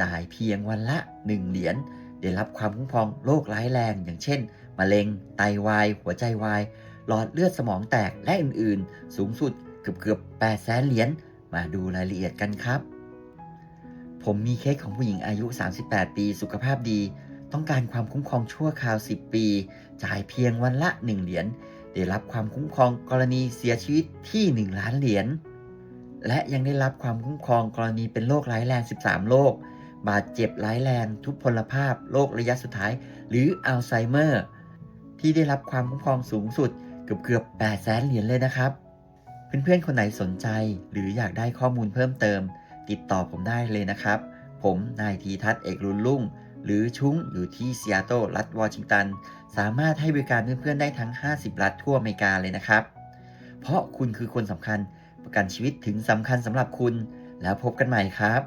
จ่ายเพียงวันละ 1 เหรียญได้รับความคุ้มครองโรคร้ายแรง อย่างเช่น มะเร็ง ไตวาย หัวใจวาย หลอดเลือดสมองแตกและอื่นๆ สูงสุดเกือบเกือบ8แสนเหรียญมาดูรายละเอียดกันครับ ผมมีเคสของผู้หญิงอายุ 38 ปีสุขภาพดี ต้องการความคุ้มครองชั่วคราว 10 ปี จ่ายเพียงวันละ 1 เหรียญได้รับความคุ้มครองกรณีเสียชีวิตที่ 1 ล้านเหรียญและยังได้รับความคุ้มครองกรณีเป็นโรคร้ายแรง 13 โรค บาดเจ็บร้ายแรงทุพพลภาพโรคระยะสุดท้าย หรืออัลไซเมอร์ ที่ได้รับความคุ้มครองสูงสุดเกือบเกือบ8แสนเหรียญเลยนะครับ เพื่อนๆ คนไหนสนใจหรืออยากได้ข้อมูลเพิ่มเติม ติดต่อผมได้เลยนะครับ ผมนายทีทัศน์เอกรุ่นรุ่ง หรือชุ้งอยู่ที่ซีแอตเทิลรัฐวอชิงตัน สามารถให้บริการเพื่อนๆ ได้ทั้ง 50 รัฐทั่วอเมริกาเลยนะครับ เพราะคุณคือคนสำคัญประกันชีวิตถึงสำคัญสำหรับคุณ แล้วพบกันใหม่ครับ